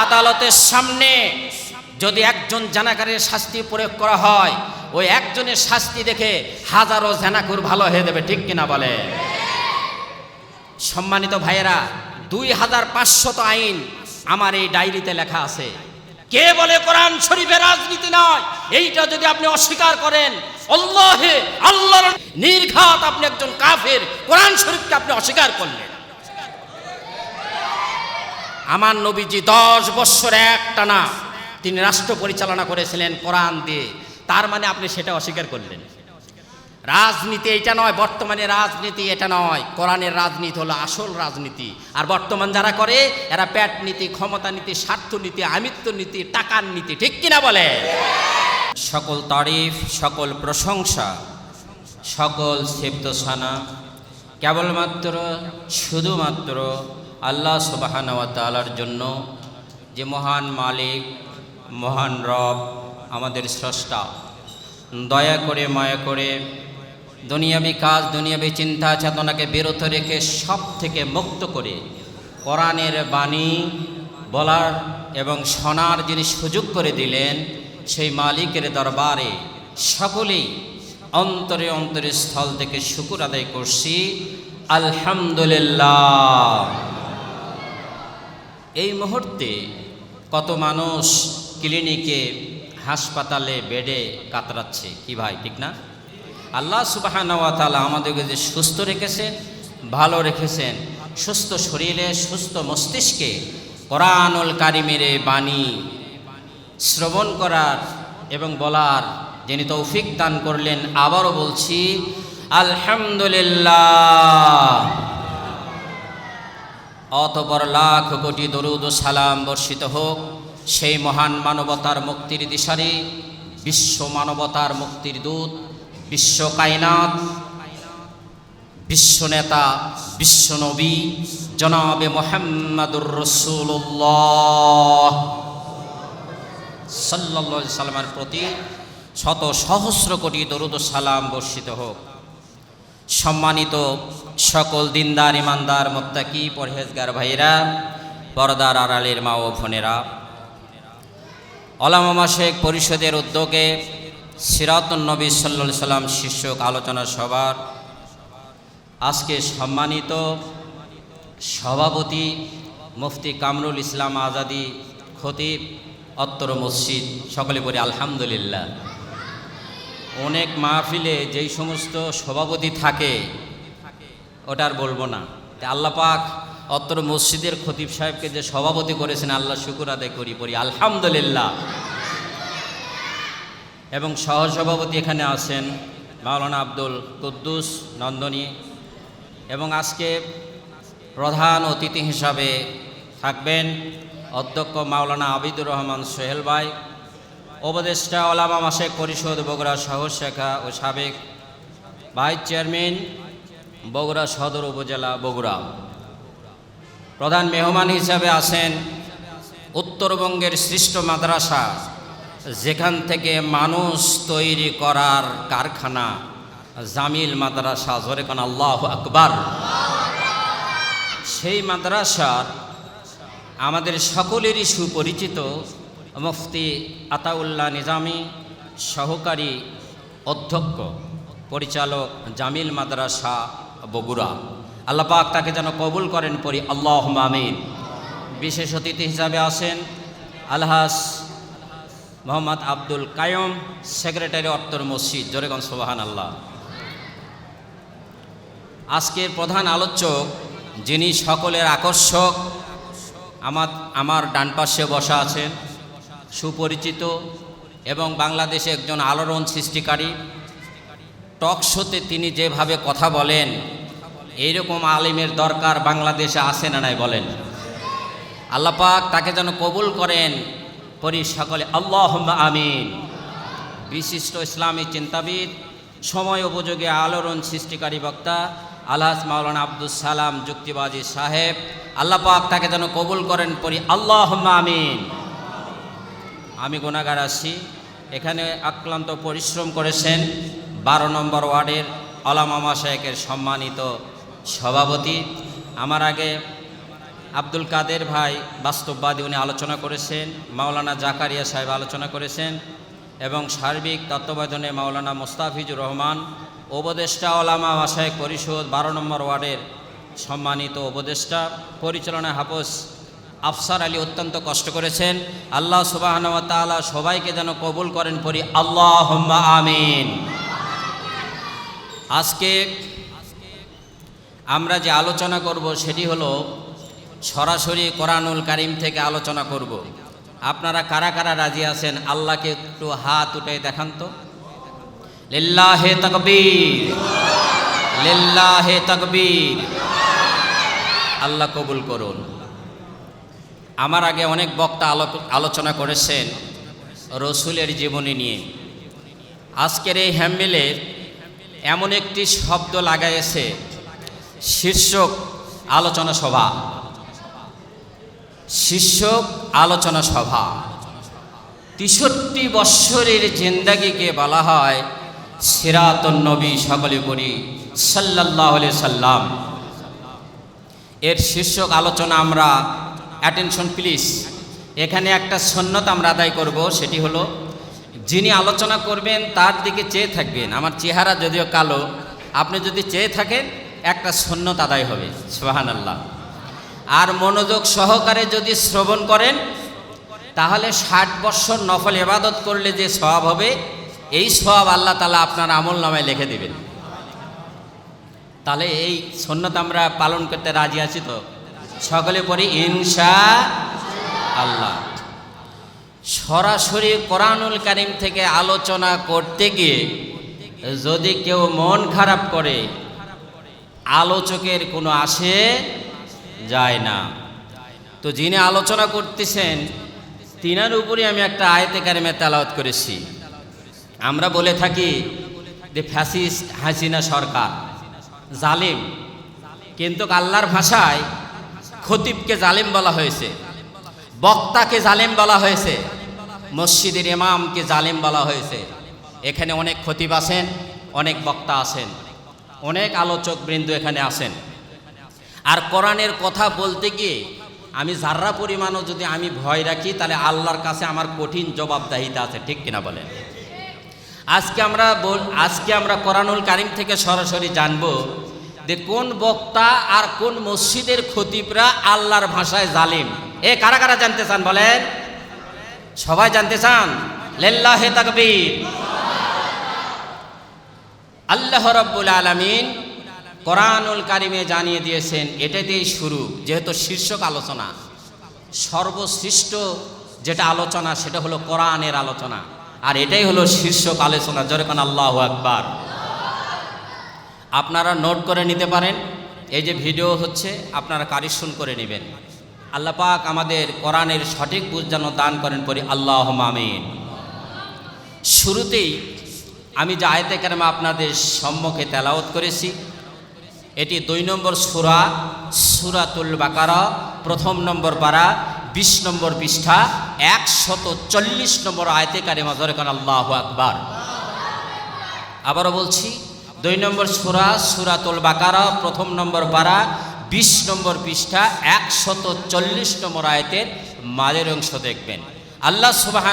আদালতের সামনে যদি একজন জানাকারের শাস্তি প্রয়োগ করা হয়, ওই একজনের শাস্তি দেখে হাজারো জানাকুর ভালো হয়ে দেবে ঠিক কিনা বলে? সম্মানিত ভাইয়েরা, দুই হাজার পাঁচশত আইন আমার এই ডায়েরিতে লেখা আছে। কে বলে কোরআন শরীফের রাজনীতি নয়? এইটা যদি আপনি অস্বীকার করেন, আল্লাহে, আল্লাহর নির্ঘাত আপনি একজন কাফের, কোরআন শরীফকে আপনি অস্বীকার করলেন। আমার নবীজি দশ বৎসর একটানা তিনি রাষ্ট্র পরিচালনা করেছিলেন কোরআন দিয়ে। তার মানে আপনি সেটা অস্বীকার করলেন। রাজনীতি এটা নয়, বর্তমানে রাজনীতি এটা নয়। কোরআনের রাজনীতি হলো আসল রাজনীতি। আর বর্তমান যারা করে, এরা প্যাট নীতি, ক্ষমতা নীতি, স্বার্থ নীতি, আমিত্ব নীতি, টাকার নীতি, ঠিক কিনা বলে? সকল তারিফ, সকল প্রশংসা, সকল সেপ্তসানা কেবলমাত্র, শুধুমাত্র আল্লাহ সুবাহানওয়া তালার জন্য যে মহান মালিক, মহান রব আমাদের স্রষ্টা। দয়া করে, মায়া করে দুনিয়াবি কাজ, দুনিয়াবি চিন্তা, চেতনাকে বিরত রেখে সব থেকে মুক্ত করে কোরআনের বাণী বলার এবং শোনার যিনি সুযোগ করে দিলেন, সেই মালিকের দরবারে সকলেই অন্তরে অন্তরে স্থল থেকে শুকুর আদায় করছি। আলহামদুলিল্লাহ। এই মুহূর্তে কত মানুষ ক্লিনিকে, হাসপাতালে, বেডে কাতরাচ্ছে? কি ভাই, ঠিক না? আল্লাহ সুবাহানওয়াতালা আমাদেরকে যে সুস্থ রেখেছেন ভালো রেখেছেন, সুস্থ শরীরে, সুস্থ মস্তিষ্কে কোরআনুল কারিমের বাণী শ্রবণ করার এবং বলার যিনি তৌফিক দান করলেন, আবারও বলছি, আলহামদুলিল্লাহ। অতপর লাখ কোটি দরুদ সালাম বর্ষিত হোক, সেই মহান মানবতার মুক্তির দিশারি, বিশ্ব মানবতার মুক্তির দূত, বিশ্ব কায়নাত, বিশ্ব নেতা, বিশ্ব নবী, জনাবে মোহাম্মদুর রসুল্লাহ সাল্লা সাল্লামের প্রতি শত সহস্র কোটি দরুদ সালাম বর্ষিত হোক। সম্মানিত সকল দিনদার, ইমানদার, মোত্তাকি, পরহেজগার ভাইরা, পর্দার আড়ালের মা ও বোনেরা। অলামা শেখ পরিষদের উদ্যোগে সিরাতুন্নবী সাল্লা সাল্লাম শীর্ষক আলোচনা সভার আজকে সম্মানিত সভাপতি মুফতি কামরুল ইসলাম আজাদি খতিব অত্তর মসজিদ। সকলে বলি আলহামদুলিল্লাহ। অনেক মাহফিলে যেই সমস্ত সভাপতি থাকে, ওটার বলব না। আল্লাহ পাক অত্তর মসজিদের খতিব সাহেবকে যে সভাপতি করেছেন, আল্লাহ শুকুর আদায় করি, পড়ি। আলহামদুলিল্লাহ। এবং সহসভাপতি এখানে আছেন মাওলানা আব্দুল কুদ্দুস নন্দনী। এবং আজকে প্রধান অতিথি হিসাবে থাকবেন অধ্যক্ষ মাওলানা আবিদুর রহমান সোহেল ভাই। উপদেষ্টা ওলামা মাসেক পরিষদ বগুড়া শহর শাখা ও সাবেক ভাইস চেয়ারম্যান বগুড়া সদর উপজেলা বগুড়া। প্রধান মেহমান হিসাবে আছেন উত্তরবঙ্গের সৃষ্ট মাদ্রাসা, যেখান থেকে মানুষ তৈরি করার কারখানা, জামিল মাদ্রাসা। জোরে কান আল্লাহ আকবার। সেই মাদ্রাসার আমাদের সকলেরই সুপরিচিত মুফতি আতাউল্লাহ নিজামী, সহকারী অধ্যক্ষ, পরিচালক জামিল মাদ্রাসা, বগুড়া। আল্লাহ পাক তাকে যেন কবুল করেন পরি আল্লাহ মামিন বিশেষ অতিথি হিসাবে আসেন আলহাস মোহাম্মদ আব্দুল কায়ম সেক্রেটারি অত্তর মসজিদ, জোরেগঞ্জ সোবাহান আল্লাহ আজকের প্রধান আলোচক, যিনি সকলের আকর্ষক, আমার আমার ডান পাশে বসা আছেন সুপরিচিত এবং বাংলাদেশে একজন আলোড়ন সৃষ্টিকারী। টক শোতে তিনি যেভাবে কথা বলেন, এইরকম আলিমের দরকার বাংলাদেশে আসে না নাই বলেন। আল্লাপাক তাকে যেন কবুল করেন, পরি সকলে আল্লাহ আমিন। বিশিষ্ট ইসলামী চিন্তাবিদ, সময় উপযোগী আলোড়ন সৃষ্টিকারী বক্তা, আলহাজ মাওলানা আব্দুল সালাম যুক্তিবাদী সাহেব। আল্লাপাক তাকে যেন কবুল করেন, পরি আল্লাহ আমিন। আমি গুণাগার আছি। এখানে আক্রান্ত পরিশ্রম করেছেন বারো নম্বর ওয়ার্ডের আলামামা শেখের সম্মানিত সভাপতি। আমার আগে আব্দুল কাদের ভাই বাস্তববাদী উনি আলোচনা করেছেন, মাওলানা জাকারিয়া সাহেব আলোচনা করেছেন এবং সার্বিক তত্ত্বাবধানে মাওলানা মোস্তাফিজুর রহমান, উপদেষ্টা ওলামা বাসায়ক পরিষদ বারো নম্বর ওয়ার্ডের সম্মানিত উপদেষ্টা, পরিচালনা হাফজ আফসার আলী অত্যন্ত কষ্ট করেছেন। আল্লাহ সুবাহ তাআলা সবাইকে যেন কবুল করেন পরি আল্লাহ আমিন। আজকে আমরা যে আলোচনা করব সেটি হলো সরাসরি কোরআনুল কারিম থেকে আলোচনা করব। আপনারা কারা কারা রাজি আছেন? আল্লাহকে একটু হাত উঠে দেখান তো। লিল্লাহে তকবীর। লিল্লাহে তকবীর। আল্লাহ কবুল করুন। আমার আগে অনেক বক্তা আলো- আলোচনা করেছেন রসুলের জীবনী নিয়ে। আজকের এই হ্যাম্বেলে এমন একটি শব্দ লাগাইছে শীর্ষক আলোচনা সভা। শীর্ষক আলোচনা সভা। তেষট্টি বৎসরের জিন্দাগিকে বলা হয় সিরাতন নবী সকলে পড়ি সাল্লাহ সাল্লাম। এর শীর্ষক আলোচনা আমরা অ্যাটেনশন প্লিজ এখানে একটা সন্ন্যত আমরা আদায় করব, সেটি হলো, যিনি আলোচনা করবেন, তার দিকে চেয়ে থাকবেন। আমার চেহারা যদিও কালো, আপনি যদি চেয়ে থাকেন, একটা সন্ন্যত আদায় হবে। সোহান আল্লাহ আর মনোযোগ সহকারে যদি শ্রবণ করেন, তাহলে ষাট বৎসর নফল এবাদত করলে যে সওয়াব হবে, এই সওয়াব আল্লাহ তালা আপনার আমল নামায় লিখে দেবেন। তাহলে এই সন্ন্যত আমরা পালন করতে রাজি আছি তো? সকলে পড়ি ইনশা আল্লাহ। সরাসরি কোরআনুল কারিম থেকে আলোচনা করতে গিয়ে যদি কেউ মন খারাপ করে, আলোচকের কোনো আসে যায় না। তো যিনি আলোচনা করতেছেন, তিনার উপরে আমি একটা আয়তে কারিমে তেলাওয়াত করেছি। আমরা বলে থাকি যে ফ্যাসিস্ট হাসিনা সরকার, জালিম। কিন্তু আল্লাহর ভাষায় খতিবকে জালেম বলা হয়েছে, বক্তাকে জালেম বলা হয়েছে, মসজিদের ইমামকে জালেম বলা হয়েছে। এখানে অনেক খতিব আছেন, অনেক বক্তা আছেন, অনেক আলোচক বৃন্দ এখানে আছেন। আর কোরআনের কথা বলতে গিয়ে আমি যার্রা পরিমাণও যদি আমি ভয় রাখি, তাহলে আল্লাহর কাছে আমার কঠিন জবাবদাহিতা আছে, ঠিক কিনা বলেন? আজকে আমরা আজকে আমরা কোরআনুল কারিম থেকে সরাসরি জানব যে কোন বক্তা আর কোন মসজিদের খতিবরা আল্লাহর ভাষায় জালিম। এ কারা কারা জানতে চান বলেন? সবাই জানতে চান? লেল্লাহে তাকবীর। আল্লাহ রব্বুল আলমিন কোরআনুল কারিমে জানিয়ে দিয়েছেন এটা দিয়েই শুরু, যেহেতু শীর্ষক আলোচনা। সর্বশ্রেষ্ঠ যেটা আলোচনা, সেটা হলো কোরআনের আলোচনা। আর এটাই হলো শীর্ষক আলোচনা যেরকম আল্লাহ আকবার। আপনারা নোট করে নিতে পারেন। এই যে ভিডিও হচ্ছে, আপনারা কারিশন করে নেবেন। আল্লাহ পাক আমাদের কোরআনের সঠিক বুঝ যেন দান করেন পরি আল্লাহ আমিন। শুরুতেই আমি যে আয়তে কেরামা আপনাদের সম্মুখে তেলাওত করেছি, এটি দুই নম্বর সুরা, সুরাতুল বাকারা, প্রথম নম্বর পারা, বিশ নম্বর পৃষ্ঠা, একশত চল্লিশ নম্বর আয়তে কারিমা জরে কান আল্লাহ আকবার। আবারও বলছি দুই নম্বর সুরা, সুরাতুল বাকারা, প্রথম নম্বর পারা, বিশ নম্বর পৃষ্ঠা একশত চল্লিশ নম্বর আয়তের মাঝের অংশ দেখবেন। আল্লাহ সুবাহ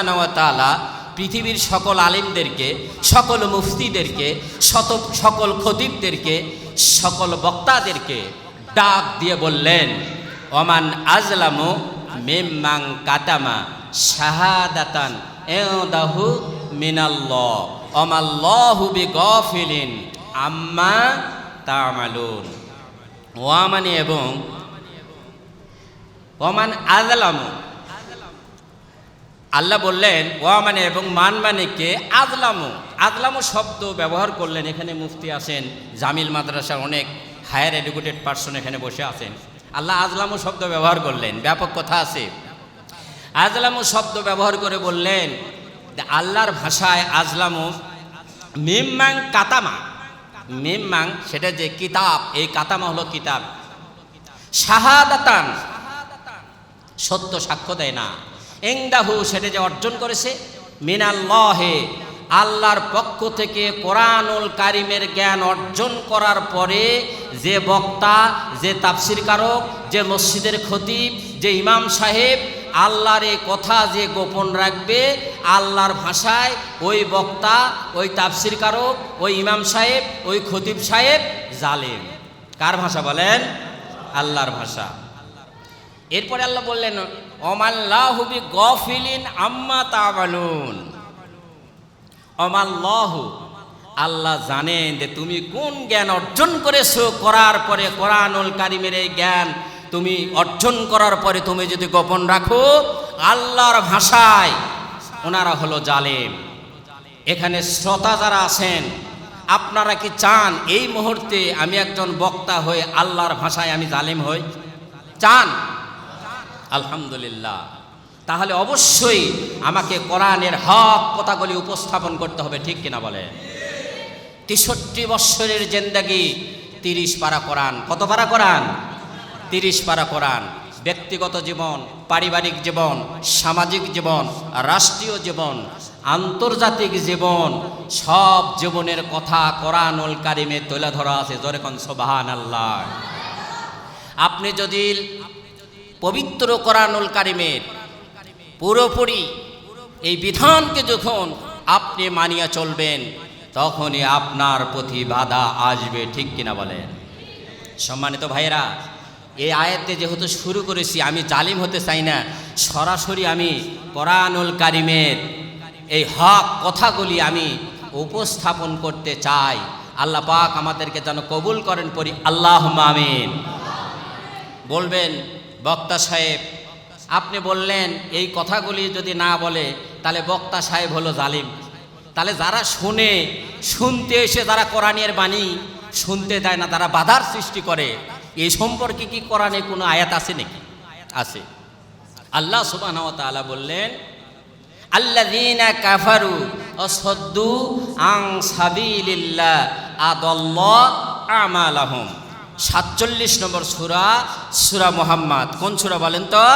পৃথিবীর সকল আলিমদেরকে, সকল মুফতিদেরকে, শত, সকল খতিবদেরকে, সকল বক্তাদেরকে ডাক দিয়ে বললেন, ওমান আজলামু মেম্মাং কাতামা শাহাদাতান এদাহু মিনাল্লাহ অমাল্লাহু বিগফিলিন আম্মা তামালুন। ওয়ামানি এবং ওমান আজলামু আল্লাহ বললেন ওয়া মানে এবং মান মানে কে? আজলামু আজলামু শব্দ ব্যবহার করলেন। এখানে মুফতি আছেন জামিল মাদ্রাসার অনেক হায়ার এডুকেটেড পার্সন এখানে বসে আছেন। আল্লাহ আজলামু শব্দ ব্যবহার করলেন। ব্যাপক কথা আছে। আজলামু শব্দ ব্যবহার করে বললেন আল্লাহর ভাষায় আজলামু মিম্মাং কাতামা। মিম্মাং, সেটা যে কিতাব, এই কাতামা হলো কিতাব। শাহাদাতান, সত্য সাক্ষ্য দেয় না। এংদাহু সেটা যে অর্জন করেছে, মিনাল্লাহে, আল্লাহর পক্ষ থেকে কোরআনুল কারিমের জ্ঞান অর্জন করার পরে যে বক্তা, যে তাফসির কারক যে মসজিদের খতিব, যে ইমাম সাহেব আল্লাহর এই কথা যে গোপন রাখবে, আল্লাহর ভাষায় ওই বক্তা, ওই তাফসির কারক ওই ইমাম সাহেব, ওই খতিব সাহেব জালেম। কার ভাষা বলেন? আল্লাহর ভাষা। এরপরে আল্লাহ বললেন অমাল্লাহুবি গফিলিন আম্মা তাবালুন অমাল্লাহ আল্লাহ জানেন যে তুমি কোন জ্ঞান অর্জন করেছ, করার পরে কোরআনুল কারিমের এই জ্ঞান তুমি অর্জন করার পরে তুমি যদি গোপন রাখো, আল্লাহর ভাষায় ওনারা হলো জালেম। এখানে শ্রোতা যারা আছেন, আপনারা কি চান এই মুহূর্তে আমি একজন বক্তা হয়ে আল্লাহর ভাষায় আমি জালেম হই? চান? আলহামদুলিল্লাহ। তাহলে অবশ্যই আমাকে কোরআনের হক কথাগুলি উপস্থাপন করতে হবে, ঠিক কিনা বলে তেষট্টি বৎসরের জেন্দাগি, তিরিশ পারা কোরআন। কত পারা কোরআন? তিরিশ পারা কোরআন, ব্যক্তিগত জীবন, পারিবারিক জীবন, সামাজিক জীবন, রাষ্ট্রীয় জীবন, আন্তর্জাতিক জীবন, সব জীবনের কথা কোরআনুল কারিমে তুলে ধরা আছে। জোরেকন সোবাহান আল্লাহ আপনি যদি পবিত্র কোরআনুল কারিমের পুরোপুরি এই বিধানকে যখন আপনি মানিয়া চলবেন, তখনই আপনার প্রতি বাধা আসবে, ঠিক কিনা বলেন? সম্মানিত ভাইয়েরা এই আয়াতে যেহেতু শুরু করেছি, আমি জালিম হতে চাই না। সরাসরি আমি কোরআনুল কারিমের এই হক কথাগুলি আমি উপস্থাপন করতে চাই। আল্লাহ পাক আমাদেরকে যেন কবুল করেন পরি আল্লাহ মামিন বলবেন, বক্তা সাহেব, আপনি বললেন এই কথাগুলি যদি না বলে, তাহলে বক্তা সাহেব হলো জালিম। তাহলে যারা শুনে, শুনতে এসে যারা কোরআনের বাণী শুনতে দেয় না, তারা বাধার সৃষ্টি করে। এই সম্পর্কে কি কোরআনে কোনো আয়াত আছে নাকি? আছে। আল্লাহ সুবাহ তাআলা বললেন, আল্লাযীনা কাফারু অসদ্দু আং সাবিলিল্লাহ আদাল্লাহ আমালাহুম। সাতচল্লিশ নম্বর সুরা সুরা মোহাম্মদ। কোন সুরা বলেন তো?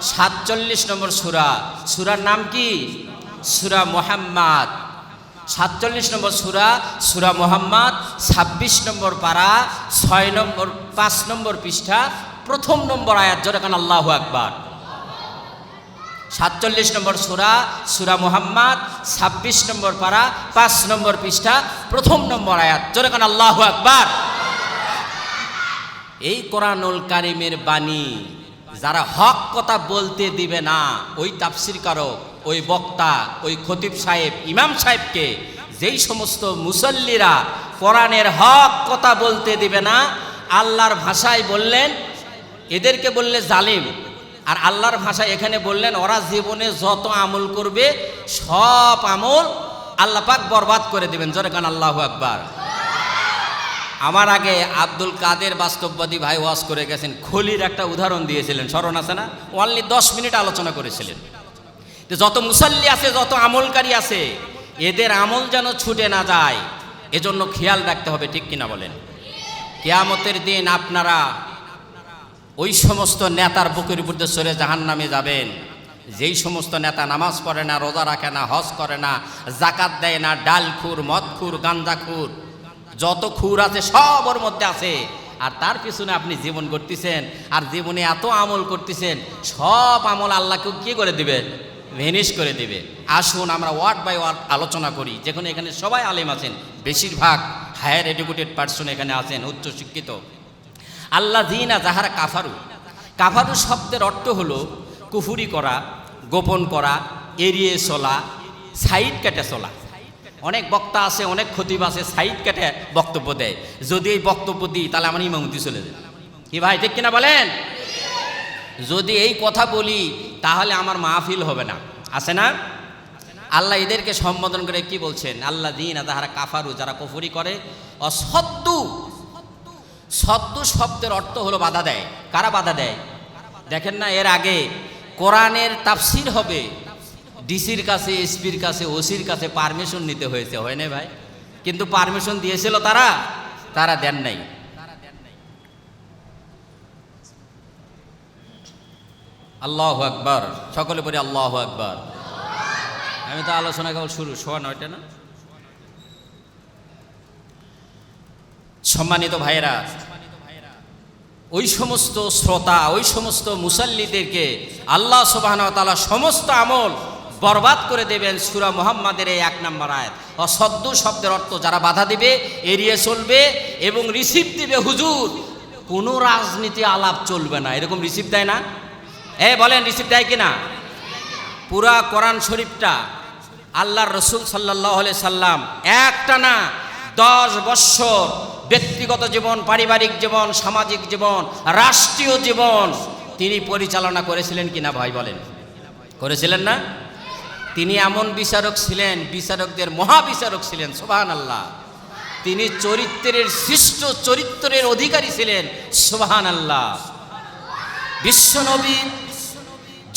সাতচল্লিশ নম্বর সুরা। সুরার নাম কি? সুরা মোহাম্মদ। সাতচল্লিশ নম্বর সুরা সুরা মোহাম্মদ, ছাব্বিশ নম্বর পারা, ছয় নম্বর, পাঁচ নম্বর পৃষ্ঠা, প্রথম নম্বর আয়াত যেরকম আল্লাহ আকবার। সাতচল্লিশ নম্বর সুরা সুরা মোহাম্মদ, ছাব্বিশ নম্বর পারা, পাঁচ নম্বর পৃষ্ঠা, প্রথম নম্বর আয়াত যেরকম আল্লাহ আকবার। এই কোরআনুল কারিমের বাণী, যারা হক কথা বলতে দিবে না, ওই তাফসির কারক। ওই বক্তা, ওই খতিব সাহেব, ইমাম সাহেবকে যেই সমস্ত মুসল্লিরা কোরআনের হক কথা বলতে দিবে না, আল্লাহর ভাষায় বললেন, এদেরকে বললে জালিম। আর আল্লাহর ভাষায় এখানে বললেন, ওরা জীবনে যত আমল করবে, সব আমল আল্লাহ পাক বরবাদ করে দেবেন। জোরে কান আল্লাহ আকবার। আমার আগে আব্দুল কাদের বাস্তববাদী ভাই ওয়াজ করে গেছেন, খলির একটা উদাহরণ দিয়েছিলেন, স্মরণ আছে না? অনলি দশ মিনিট আলোচনা করেছিলেন। যত মুসল্লি আছে, যত আমলকারী আছে, এদের আমল যেন ছুটে না যায়, এজন্য খেয়াল রাখতে হবে, ঠিক কিনা বলেন? কেয়ামতের দিন আপনারা ওই সমস্ত নেতার বুকের উপর সরে জাহান নামে যাবেন। যেই সমস্ত নেতা নামাজ পড়ে না, রোজা রাখে না, হজ করে না জাকাত দেয় না, ডাল খুর, মদ খুর খুর, যত খুর আছে সব ওর মধ্যে আছে। আর তার পিছনে আপনি জীবন করতেছেন আর জীবনে এত আমল করতেছেন, সব আমল আল্লাহকে কি করে দিবে ভেনিশ করে দেবে। আসুন আমরা ওয়ার্ড বাই ওয়ার্ড আলোচনা করি। যেখানে এখানে সবাই আলেম আছেন, বেশিরভাগ হায়ার এডুকেটেড পার্সন এখানে আছেন, উচ্চ শিক্ষিত। আল্লাহ দিনা যাহারা কাফারু কাফারু শব্দের অর্থ হলো কুফুরি করা, গোপন করা, এড়িয়ে চলা, সাইড কেটে চলা। অনেক বক্তা আছে, অনেক খতিব আছে, সাইড কেটে বক্তব্য দেয়। যদি এই বক্তব্য দিই, তাহলে আমার ইমামতি চলে যায় কি ভাই, ঠিক কিনা বলেন? যদি এই কথা বলি, তাহলে আমার মাহফিল হবে না। আছে না? আল্লাহ এদেরকে সম্বোধন করে কি বলছেন? আল্লাহ দিন তাহারা কাফারু, যারা কফুরি করে অসদ্দু সদ্দু শব্দের অর্থ হলো বাধা দেয়। কারা বাধা দেয়? দেখেন না, এর আগে কোরআনের তাফসির হবে। ডিসির কাছে, এসপির কাছে, ওসির কাছে পারমিশন নিতে হয়েছে, হয় না ভাই? কিন্তু পারমিশন দিয়েছিল তারা তারা দেন নাই। আল্লাহ আকবার। সকলে পরে আল্লাহ আকবার। আমি তো আলোচনা কেবল শুরু শোয়া নয়টা না? সম্মানিত ভাইয়েরা, ওই সমস্ত শ্রোতা, ওই সমস্ত মুসাল্লিদেরকে আল্লাহ সুবাহ তালা সমস্ত আমল বরবাদ করে দেবেন সুরা মোহাম্মদের এই এক নম্বর আয়াত। অসদ্য শব্দের অর্থ যারা বাধা দিবে, এড়িয়ে চলবে এবং রিসিভ দিবে হুজুর। কোনো রাজনীতি আলাপ চলবে না। এরকম রিসিভ দেয় না? এ, বলেন, রিসিভ দেয় কি না পুরা কোরআন শরীফটা আল্লাহর রসুল সাল্লাহ সাল্লাম, একটা না, দশ বৎসর ব্যক্তিগত জীবন, পারিবারিক জীবন, সামাজিক জীবন, রাষ্ট্রীয় জীবন, তিনি পরিচালনা করেছিলেন কিনা ভাই বলেন? করেছিলেন না? তিনি এমন বিচারক ছিলেন, বিচারকদের মহাবিচারক ছিলেন সোহান আল্লাহ তিনি চরিত্রের সৃষ্ট চরিত্রের অধিকারী ছিলেন সোহান আল্লাহ বিশ্বনবী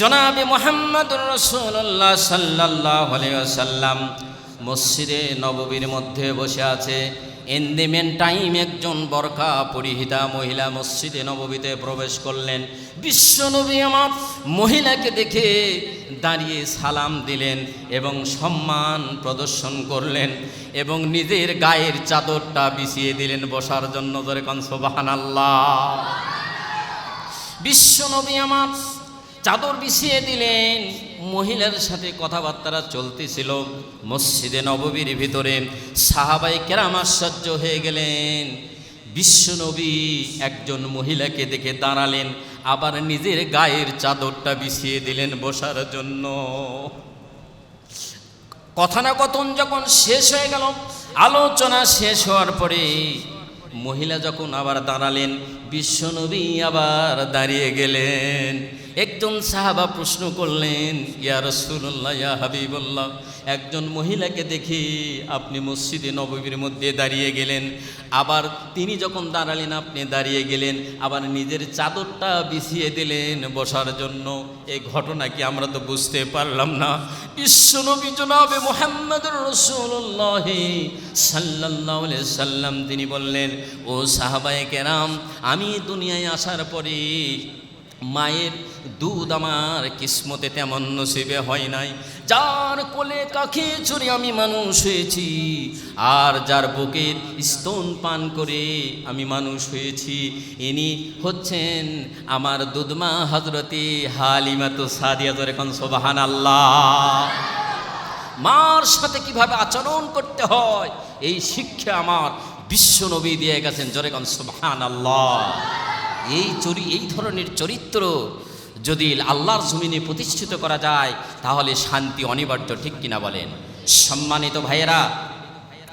জনাবে মোহাম্মদ রসুল্লাহ সাল্লাহ সাল্লাম মসজিদে নববীর মধ্যে বসে আছে। এন্দিমেন টাইম একজন বরকা পরিহিতা মহিলা মসজিদে নববীতে প্রবেশ করলেন। বিশ্বনবী আমার মহিলাকে দেখে দাঁড়িয়ে সালাম দিলেন এবং সম্মান প্রদর্শন করলেন এবং নিজের গায়ের চাদরটা বিছিয়ে দিলেন বসার জন্য ধরে কনসবাহান আল্লাহ বিশ্বনবী আমার চাদর বিছিয়ে দিলেন। মহিলার সাথে কথাবার্তা চলতেছিল। মসজিদে নববীর ভিতরে সাহাবাই কেরাম আশ্চর্য হয়ে গেলেন। বিশ্বনবী একজন মহিলাকে দেখে দাঁড়ালেন, আবার নিজের গায়ের চাদরটা বিছিয়ে দিলেন বসার জন্য। কথানাকথন যখন শেষ হয়ে গেল, আলোচনা শেষ হওয়ার পরে মহিলা যখন আবার দাঁড়ালেন বিশ্বনবী আবার দাঁড়িয়ে গেলেন। একজন সাহাবা প্রশ্ন করলেন, ইয়া রসুল্লাহ ইয়া হাবিবুল্লাহ, একজন মহিলাকে দেখি আপনি মসজিদে নববীর মধ্যে দাঁড়িয়ে গেলেন, আবার তিনি যখন দাঁড়ালেন আপনি দাঁড়িয়ে গেলেন, আবার নিজের চাদরটা বিছিয়ে দিলেন বসার জন্য। এই ঘটনা কি আমরা তো বুঝতে পারলাম না। বিশ্বনবী জনাবে মোহাম্মদ রসুল্লাহ সাল্লাহ সাল্লাম, তিনি বললেন, ও সাহাবায়ে কেরাম, আমি দুনিয়ায় আসার পরে মায়ের দুধ আমার কিসমতে তেমন নসিবে হয় নাই। যার কোলে কাকে চড়ে আমি মানুষ হয়েছি, আর যার বুকের স্তন পান করে আমি মানুষ হয়েছি। ইনি হচ্ছেন আমার দুধমা হজরতে হালিমা তো সাদিয়া জোরে এখন সোবাহান আল্লাহ মার সাথে কীভাবে আচরণ করতে হয়, এই শিক্ষা আমার বিশ্ব নবী দিয়ে গেছেন জোরে কন সোবাহান আল্লাহ এই চরি, এই ধরনের চরিত্র যদি আল্লাহর জমিনে প্রতিষ্ঠিত করা যায়, তাহলে শান্তি অনিবার্য, ঠিক কিনা বলেন? সম্মানিত ভাইয়েরা,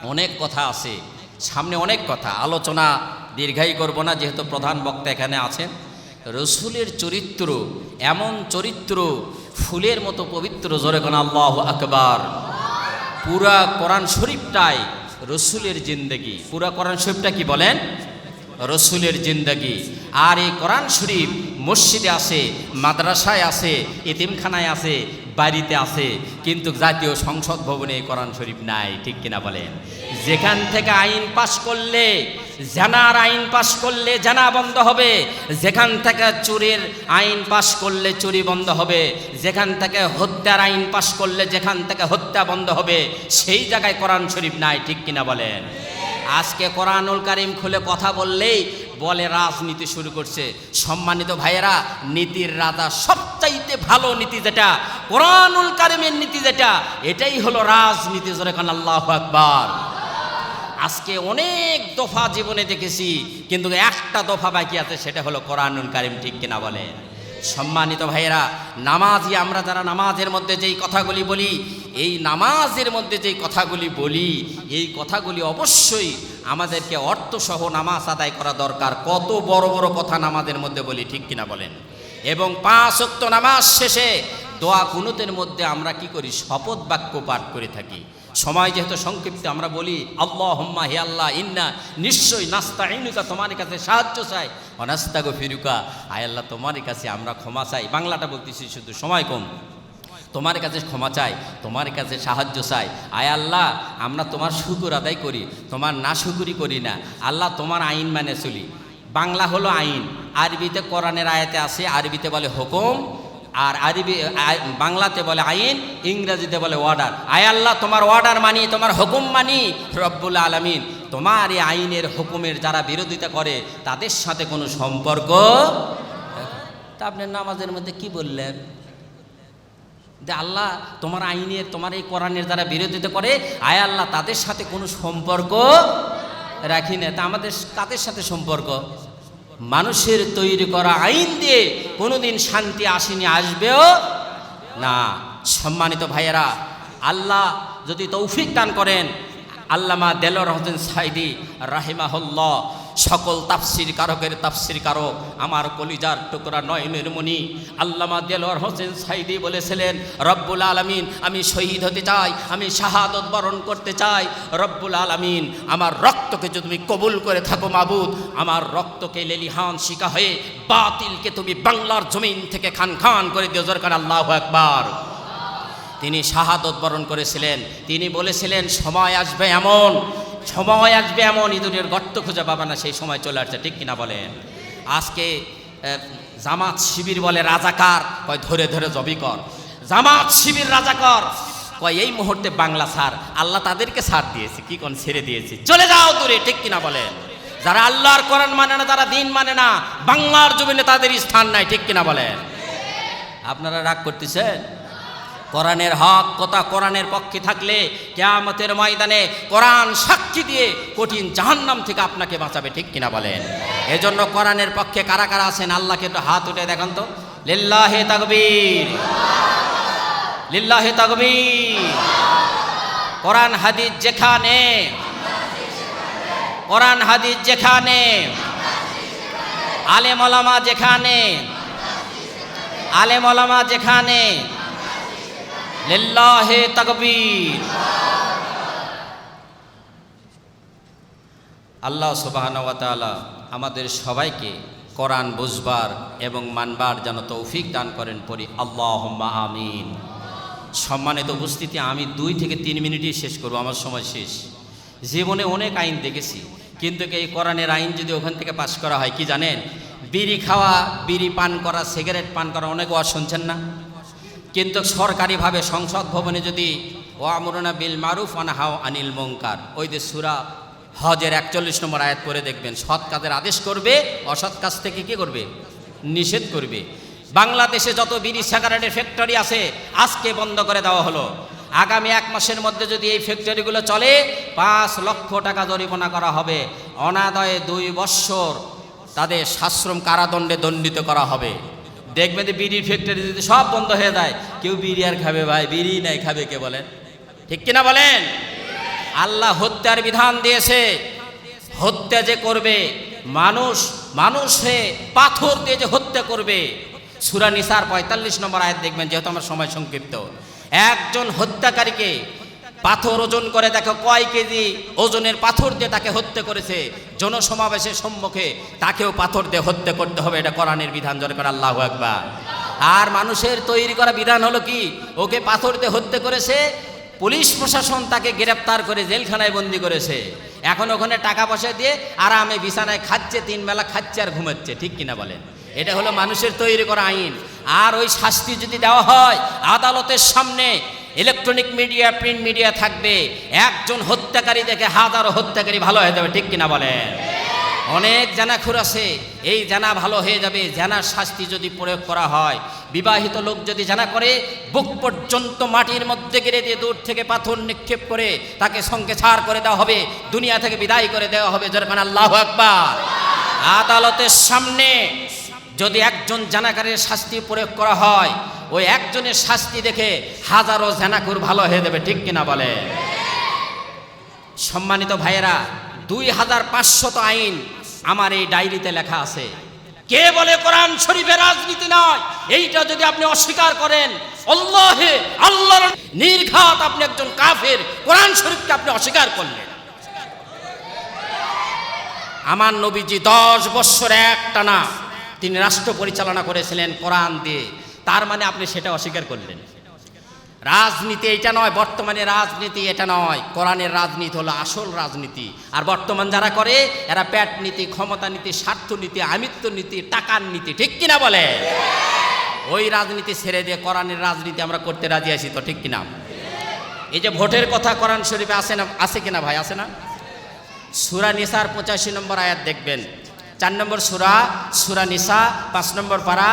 অনেক কথা আছে। সামনে অনেক কথা, আলোচনা দীর্ঘায়ী করব না, যেহেতু প্রধান বক্তা এখানে আছেন। রসুলের চরিত্র, এমন চরিত্র, ফুলের মতো পবিত্র, জোরে কোন আল্লাহ আকবার। পুরা কোরআন শরীফটাই রসুলের জিন্দগি। পুরা কোরআন শরীফটা কি বলেন? রসুলের জিন্দগি। আর এই কোরআন শরীফ মসজিদে আছে, মাদ্রাসায় আছে, এতিমখানায় আছে, বাড়িতে আছে, কিন্তু জাতীয় সংসদ ভবনে কোরআন শরীফ নাই, ঠিক কিনা বলেন? যেখান থেকে আইন পাশ করলে, জানার আইন পাশ করলে জানা বন্ধ হবে, যেখান থেকে চুরির আইন পাশ করলে চুরি বন্ধ হবে, যেখান থেকে হত্যার আইন পাশ করলে যেখান থেকে হত্যা বন্ধ হবে, সেই জায়গায় কোরআন শরীফ নাই, ঠিক কিনা বলেন? আজকে কোরআনুল কারিম খুলে কথা বললেই বলে রাজনীতি শুরু করছে। সম্মানিত ভাইয়েরা, নীতির রাজা সবচাইতে ভালো নীতি যেটা, কোরআনুল কারিমের নীতি যেটা, এটাই হলো রাজনীতি, জোরে খান আল্লাহ আকবার। আজকে অনেক দফা জীবনে দেখেছি, কিন্তু একটা দফা বাকি আছে, সেটা হলো কোরআনুল কারিম, ঠিক কিনা বলেন? সম্মানিত ভাইয়েরা, নামাজি আমরা যারা নামাজের মধ্যে যেই কথাগুলি বলি, এই নামাজের মধ্যে যেই কথাগুলি বলি, এই কথাগুলি অবশ্যই আমাদেরকে অর্থসহ নামাজ আদায় করা দরকার। কত বড় বড় কথা নামাজের মধ্যে বলি, ঠিক কিনা বলেন? এবং পাঁচ অক্ত নামাজ শেষে দোয়া কুনুতের মধ্যে আমরা কি করি? শপথ বাক্য পাঠ করে থাকি। সময় যেহেতু সংক্ষিপ্ত, আমরা বলি আল্লাহ হম্মা হে আল্লাহ, ইন্না নিশ্চয়ই নাস্তা ইনুকা তোমার কাছে সাহায্য চাই। অনাস্তা গো ফিরুকা আয় আল্লাহ তোমার কাছে আমরা ক্ষমা চাই। বাংলাটা বলতেছি শুধু সময় কম। তোমার কাছে ক্ষমা চাই, তোমার কাছে সাহায্য চাই। আয় আল্লাহ, আমরা তোমার শুকুর আদায় করি, তোমার না শুকুরি করি না। আল্লাহ তোমার আইন মানে চলি। বাংলা হলো আইন। আরবিতে কোরআনের আয়াতে আছে, আরবিতে বলে হুকুম আর আরবি বাংলাতে বলে আইন, ইংরেজিতে বলে অর্ডার আয় আল্লাহ, তোমার অর্ডার মানি, তোমার হুকুম মানি, রব্বুল আলমিন। তোমার এই আইনের হুকুমের যারা বিরোধিতা করে, তাদের সাথে কোনো সম্পর্ক তা আপনি নামাজের মধ্যে কি বললেন? যে আল্লাহ, তোমার আইনের, তোমার এই কোরআনের যারা বিরোধিতা করে, আয় আল্লাহ, তাদের সাথে কোনো সম্পর্ক রাখি না তা আমাদের কাদের সাথে সম্পর্ক? মানুষের তৈরি করা আইন দিয়ে কোনোদিন শান্তি আসেনি, আসবেও না। সম্মানিত ভাইয়েরা, আল্লাহ যদি তৌফিক দান করেন, আল্লামা দেলর হোসেন সাইদি রাহিমাহুল্লাহ সকল তাফসির কারকের তাফসির কারক, আমার কলিজার টুকরা নয়নের মণি। আল্লামা দেলোয়ার হোসেন সাইদি বলেছিলেন, রব্বুল আলমিন, আমি শহীদ হতে চাই, আমি শাহাদত বরণ করতে চাই। রব্বুল আলমিন, আমার রক্তকে যদি তুমি কবুল করে থাকো মাবুদ, আমার রক্তকে লেলিহান শিকা হয়ে বাতিলকে তুমি বাংলার জমিন থেকে খান খান করে দিও জরকার আল্লাহ একবার তিনি শাহাদত বরণ করেছিলেন। তিনি বলেছিলেন, সময় আসবে এমন সময় আসবে এমন ইঁদুরের গর্ত খুঁজে পাবে না, সেই সময় চলে আসছে, ঠিক কিনা বলেন? আজকে জামাত শিবির বলে রাজাকার, কয় ধরে ধরে জবি কর। জামাত শিবির রাজাকর, কয় এই মুহূর্তে বাংলা সার, আল্লাহ তাদেরকে সার দিয়েছে, কি কোন ছেড়ে দিয়েছে। চলে যাও দূরে, ঠিক কিনা বলেন? যারা আল্লাহর কোরআন মানে না তারা দিন মানে না, বাংলার জমিনে তাদের স্থান নাই, ঠিক কিনা বলেন? আপনারা রাগ করতেছেন? কোরআনের হক কথা কোরআনের পক্ষে থাকলে কেয়ামতের ময়দানে কোরআন সাক্ষী দিয়ে কঠিন জাহান্নাম থেকে আপনাকে বাঁচাবে, ঠিক কিনা বলেন? এজন্য কোরআনের পক্ষে কারা কারা আছেন? আল্লাহকে একটু হাত উঠে দেখান তো। লিল্লাহে তাকবীর। লিল্লাহে তাকবীর। কোরআন হাদিস যেখানে, কোরআন হাদিস যেখানে আলেম ওলামা যেখানে আলেম ওলামা যেখানে লিল্লাহে তাকবীর। আল্লাহ সুবাহানওয়াতালা আমাদের সবাইকে কোরআন বুঝবার এবং মানবার যেন তৌফিক দান করেন, পড়ি আল্লাহ আমিন। সম্মানিত উপস্থিতি, আমি দুই থেকে তিন মিনিটই শেষ করব, আমার সময় শেষ। জীবনে অনেক আইন দেখেছি, কিন্তু এই কোরআনের আইন যদি ওখান থেকে পাশ করা হয়, কি জানেন? বিড়ি খাওয়া, বিড়ি পান করা, সিগারেট পান করা, অনেক ওয়াজ শুনছেন না। কিন্তু সরকারিভাবে সংসদ ভবনে যদি ও আমরুনা বিল মারুফ আনাহাও আনিল মঙ্কার ওই যে সুরা হজের একচল্লিশ নম্বর আয়াত করে দেখবেন, সৎ কাজের আদেশ করবে, অসৎ কাজ থেকে কি করবে? নিষেধ করবে। বাংলাদেশে যত বিড়ি সিগারেটের ফ্যাক্টরি আছে, আজকে বন্ধ করে দেওয়া হলো। আগামী এক মাসের মধ্যে যদি এই ফ্যাক্টরিগুলো চলে, পাঁচ লক্ষ টাকা জরিমানা করা হবে। অনাদয়ে দুই বৎসর তাদের শাশ্রম কারাদণ্ডে দণ্ডিত করা হবে। দেখবেন যে বিড়ির ফ্যাক্টরি যদি সব বন্ধ হয়ে যায়, কেউ বিড়ি আর খাবে ভাই, বিড়ি নাই, খাবে কে বলেন? ঠিক কিনা বলেন? আল্লাহ হত্যার বিধান দিয়েছে। হত্যা যে করবে, মানুষ মানুষ হয়ে পাথর দিয়ে যে হত্যা করবে। সুরা নিসার পঁয়তাল্লিশ নম্বর আয়াত দেখবেন, যেহেতু আমার সময় সংক্ষিপ্ত। একজন হত্যাকারীকে পাথর ওজন করে দেখো কয় কেজি ওজনের পাথর দিয়ে তাকে হত্যা করেছে। জনসমাবেশের সম্মুখে তাকেও পাথর দিয়ে হত্যা করতে হবে, এটা কোরআনের বিধান, জোরে করে আল্লাহ একবার আর মানুষের তৈরি করা বিধান হলো কি? ওকে পাথর দিয়ে হত্যা করেছে, পুলিশ প্রশাসন তাকে গ্রেপ্তার করে জেলখানায় বন্দি করেছে। এখন ওখানে টাকা পয়সা দিয়ে আরামে বিছানায় খাচ্ছে, তিন বেলা খাচ্ছে আর ঘুমাচ্ছে, ঠিক কিনা বলেন? এটা হলো মানুষের তৈরি করা আইন। আর ওই শাস্তি যদি দেওয়া হয়, আদালতের সামনে ইলেকট্রনিক মিডিয়া, প্রিন্ট মিডিয়া থাকবে। একজন হত্যাকারী দেখে হাজারো হত্যাকারী ভালো হয়ে যাবে, ঠিক কিনা বলেন? অনেক জানাখুর আছে, এই জানা ভালো হয়ে যাবে, জানার শাস্তি যদি প্রয়োগ করা হয়। বিবাহিত লোক যদি জানা করে, বুক পর্যন্ত মাটির মধ্যে গেড়ে দিয়ে দূর থেকে পাথর নিক্ষেপ করে তাকে সঙ্গে ছাড় করে দেওয়া হবে, দুনিয়া থেকে বিদায় করে দেওয়া হবে যেরকম আল্লাহ আকবার। আদালতের সামনে যদি একজন জানাকারের শাস্তি প্রয়োগ করা হয়, ওই একজনের শাস্তি দেখে হাজারো জানাকুর ভালো হয়ে দেবে ঠিক কিনা বলে? সম্মানিত ভাইয়েরা, দুই হাজার পাঁচশত আইন আমার এই ডায়েরিতে লেখা আছে। কে বলে কোরআন শরীফের রাজনীতি নয়? এইটা যদি আপনি অস্বীকার করেন, আল্লাহে, আল্লাহর নির্ঘাত আপনি একজন কাফের, কোরআন শরীফকে আপনি অস্বীকার করলেন। আমার নবীজি দশ বৎসর একটা না তিনি রাষ্ট্র পরিচালনা করেছিলেন কোরআন দিয়ে। তার মানে আপনি সেটা অস্বীকার করলেন। রাজনীতি এটা নয়, বর্তমানে রাজনীতি এটা নয়। কোরআনের রাজনীতি হলো আসল রাজনীতি। আর বর্তমান যারা করে, এরা প্যাট নীতি, ক্ষমতা নীতি, স্বার্থ নীতি, আমিত্ব নীতি, টাকার নীতি, ঠিক কিনা বলে? ওই রাজনীতি ছেড়ে দিয়ে কোরআনের রাজনীতি আমরা করতে রাজি আছি তো, ঠিক কিনা? এই যে ভোটের কথা কোরআন শরীফে আসে না, আছে কিনা ভাই, আছে না? সুরা নিসার পঁচাশি নম্বর আয়াত দেখবেন। চার নম্বর সুরা সুরা নিসা, পাঁচ নম্বর পারা,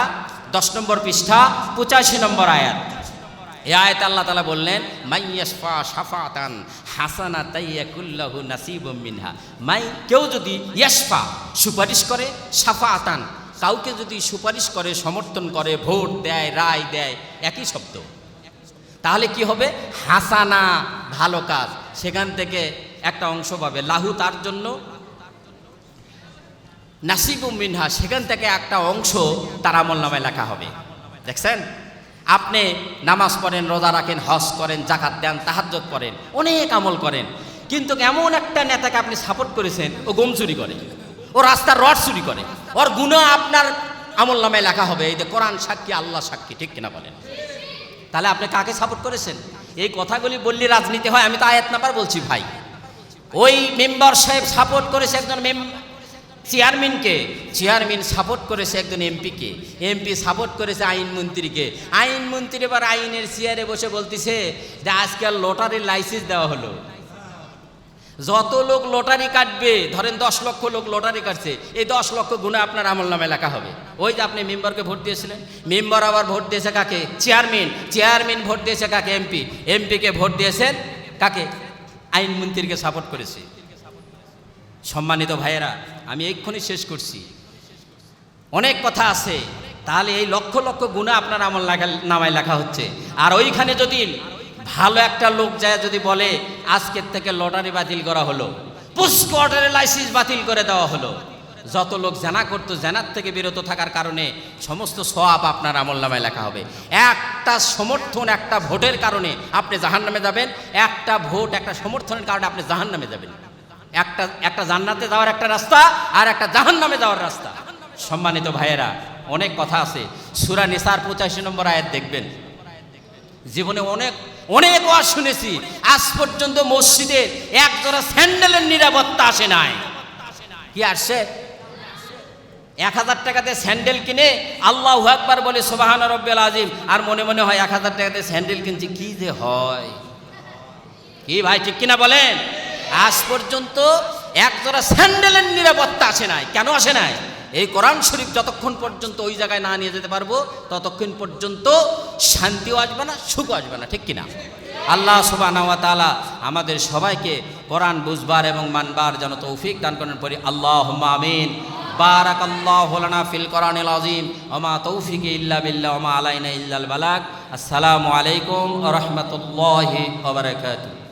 দশ নম্বর পৃষ্ঠা, পঁচাশি নম্বর আয়াত। এ আয়াত আল্লাহ তালা বললেন মাইয়াসফা সাফাতান হাসানা তাইয়াকুল্লাহু নাসিবুম মিনহা। মাই, কেউ যদি ইয়াসফা সুপারিশ করে সাফাতান কাউকে যদি সুপারিশ করে, সমর্থন করে, ভোট দেয়, রায় দেয়, একই শব্দ। তাহলে কি হবে? হাসানা, ভালো কাজ। সেখান থেকে একটা অংশ পাবে। লাহু তার জন্য নাসিবুম মিনহা, সেখান থেকে একটা অংশ তার আমল নামে লেখা হবে। দেখছেন? আপনি নামাজ পড়েন, রোজা রাখেন, হজ করেন জাকাত দেন তাহাজ্জত করেন, অনেক আমল করেন। কিন্তু এমন একটা নেতাকে আপনি সাপোর্ট করেছেন, ও গম চুরি করে, ও রাস্তার রড চুরি করে, ওর গুণা আপনার আমল নামে লেখা হবে। এই যে কোরআন সাক্ষী, আল্লাহ সাক্ষী, ঠিক কিনা বলেন? তাহলে আপনি কাকে সাপোর্ট করেছেন? এই কথাগুলি বললে রাজনীতি হয়, আমি তো আয়াত নাম্বার বলছি ভাই। ওই মেম্বার সাহেব সাপোর্ট করেছে একজন চেয়ারম্যানকে, চেয়ারম্যান সাপোর্ট করেছে একজন এমপিকে। এমপি সাপোর্ট করেছে আইনমন্ত্রীকে আইনমন্ত্রী এবার আইনের চেয়ারে বসে বলতেছে যে আজকাল লটারির লাইসেন্স দেওয়া হলো। যত লোক লটারি কাটবে, ধরেন দশ লক্ষ লোক লটারি কাটছে, এই দশ লক্ষ গুণে আপনার আমল নামে লেখা হবে। ওই যে আপনি মেম্বারকে ভোট দিয়েছিলেন। মেম্বার আবার ভোট দিয়েছে কাকে? চেয়ারম্যান চেয়ারম্যান ভোট দিয়েছে কাকে? এমপি এমপিকে ভোট দিয়েছেন কাকে? আইনমন্ত্রীকে সাপোর্ট করেছে। সম্মানিত ভাইয়েরা আমি এক্ষুনি শেষ করছি। অনেক কথা আছে, তাহলে এই লক্ষ লক্ষ গুণা আপনার আমল নামায় লেখা হচ্ছে। আর ওইখানে যদি ভালো একটা লোক যায়, যদি বলে, আজকের থেকে লটারি বাতিল করা হলো পুষ্ক অর্ডারের লাইসেন্স বাতিল করে দেওয়া হলো। যত লোক জানা করতো, জানার থেকে বিরত থাকার কারণে সমস্ত সব আপনার আমল নামায় লেখা হবে। একটা সমর্থন, একটা ভোটের কারণে আপনি জাহান নামে যাবেন, একটা ভোট, একটা সমর্থনের কারণে আপনি জাহান নামে যাবেন। একটা একটা জান্নাতে যাওয়ার একটা রাস্তা আর একটা জাহান নামে যাওয়ার রাস্তা। সম্মানিত ভাইয়েরা, অনেক কথা আছে। সুরা নিসার পঁচাশি নম্বর আয়াত দেখবেন। জীবনে অনেক অনেক ওয়াজ শুনেছি। আজ পর্যন্ত মসজিদে এক জোড়া স্যান্ডেলের নিরাপত্তা আসে নাই। কি আসছে এক হাজার টাকাতে স্যান্ডেল কিনে আল্লাহ একবার বলে, সোবাহান রব্বেল আজিম আর মনে মনে হয় এক হাজার টাকাতে স্যান্ডেল কিনছি। কি যে হয়? কি ভাই, ঠিক কিনা বলেন? আজ পর্যন্ত এক জোড়া স্যান্ডেলের নিরাপত্তা আসে নাই। কেন আসে নাই? এই কোরআন শরীফ যতক্ষণ পর্যন্ত ওই জায়গায় না নিয়ে যেতে পারব, ততক্ষণ পর্যন্ত শান্তিও আসবে না, সুখও আসবে না, ঠিক কিনা? আল্লাহ সুবাহ আমাদের সবাইকে কোরআন বুঝবার এবং মানবার যেন তৌফিক দান করেন পরি আল্লাহ আমিন। বারাক আল্লাহ লানা ফিল কোরআনিল আজিম ওমা তৌফিক ইল্লা বিল্লাহ ওমা আলাইনা ইল্লাল বালাক আসসালামু আলাইকুম রাহমাতুল্লাহি ওয়া বারাকাতুহু।